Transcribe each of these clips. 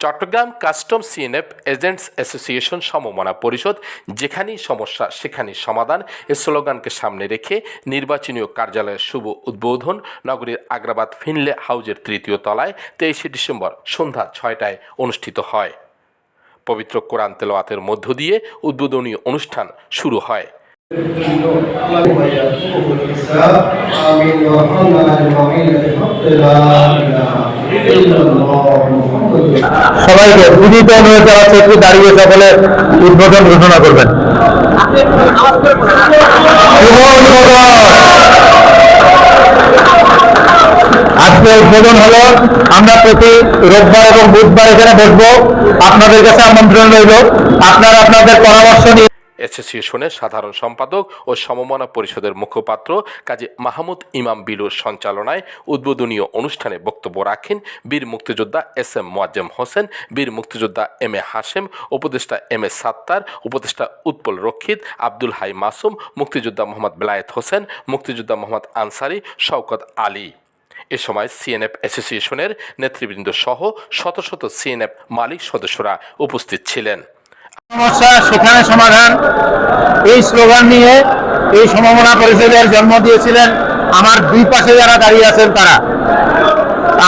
Chattogram custom CNF agents association সমমনা পরিষদ যেখানেই সমস্যা সেখানেই সমাধান এ স্লোগানকে সামনে রেখে নির্বাচনীয় কার্যালয়ের শুভ উদ্বোধন নগরীর আগ্রাবাদ ফিনলে হাউজের তৃতীয় তলায় তেইশে ডিসেম্বর সন্ধ্যা ছয়টায় অনুষ্ঠিত হয় পবিত্র কোরআন তেলাওয়াতের মধ্য দিয়ে উদ্বোধনী অনুষ্ঠান শুরু হয় আমিন সবাইকে বিনীত অনুরোধ জানাচ্ছে, একটু দাঁড়িয়ে সকলে উদ্বোধন ঘোষণা করবেন। আজকে উদ্বোধন হলো, আমরা প্রতি রোববার এবং বুধবার এখানে বসবো। আপনাদের কাছে আমন্ত্রণ রইল। আপনারা আপনাদের পরামর্শ নিয়ে অ্যাসোসিয়েশনের সাধারণ সম্পাদক ও সমমনা পরিষদের মুখপাত্র কাজী মাহমুদ ইমাম বিলুর সঞ্চালনায় উদ্বোধনীয় অনুষ্ঠানে বক্তব্য রাখেন বীর মুক্তিযোদ্ধা এস এম মোয়াজ্জেম হোসেন, বীর মুক্তিযোদ্ধা এম এ হাশেম, উপদেষ্টা এম এ সাত্তার, উপদেষ্টা উৎপল রক্ষিত, আব্দুল হাই মাসুম, মুক্তিযোদ্ধা মোহাম্মদ বেলায়েত হোসেন, মুক্তিযোদ্ধা মোহাম্মদ আনসারি, শওকত আলী। এ সময় সিএনএফ অ্যাসোসিয়েশনের নেতৃবৃন্দ সহ শত শত সিএনএফ মালিক সদস্যরা উপস্থিত ছিলেন। সমস্যা, সেখানে সমাধান। এই স্লোগান নিয়ে এই সমমনা পরিষদের জন্ম দিয়েছিলেন আমার দুই পাশে যারা দাঁড়িয়ে আছেন তারা।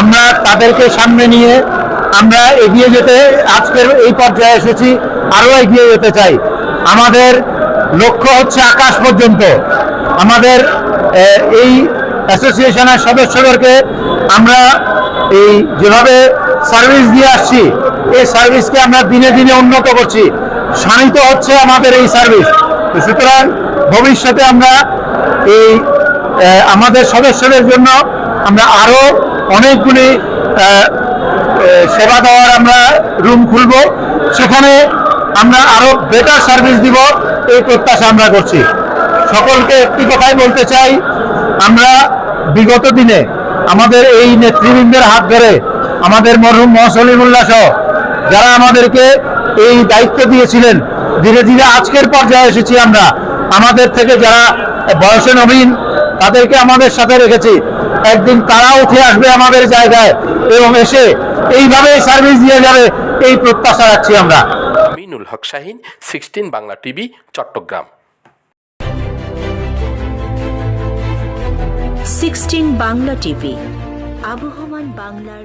আমরা তাদেরকে সামনে নিয়ে আমরা এগিয়ে যেতে আজকের এই পর্যায়ে এসেছি, আরও এগিয়ে যেতে চাই। আমাদের লক্ষ্য হচ্ছে আকাশ পর্যন্ত। আমাদের এই অ্যাসোসিয়েশনের সদস্যদেরকে আমরা এই যেভাবে সার্ভিস দিয়ে আসছি, এই সার্ভিসকে আমরা দিনে দিনে উন্নত করছি। শানিত হচ্ছে আমাদের এই সার্ভিস। তো সুতরাং ভবিষ্যতে আমরা এই আমাদের সদস্যদের জন্য আমরা আরও অনেকগুলি সেবা দেওয়ার আমরা রুম খুলব। সেখানে আমরা আরও বেটার সার্ভিস দিব, এই প্রত্যাশা আমরা করছি। সকলকে একটি কথাই বলতে চাই, আমরা বিগত দিনে আমাদের এই নেতৃবৃন্দের হাত ধরে আমাদের মরহুম মহসলিমুল্লাহ সহ যারা আমাদেরকে এই দায়িত্ব দিয়েছিলেন ধীরে ধীরে আজকের পর্যায়ে এসেছি আমরা। আমাদের থেকে যারা বয়সে নবীন তাদেরকে আমাদের সাথে রেখেছি। একদিন তারা উঠে আসবে আমাদের জায়গায় এবং এসে এইভাবে সার্ভিস দিয়ে যাবে এই প্রত্যাশা রাখছি আমরা। Minul Haque Shahin sixteen Bangla TV Chattogram. Sixteen Bangla TV আবহমান বাংলার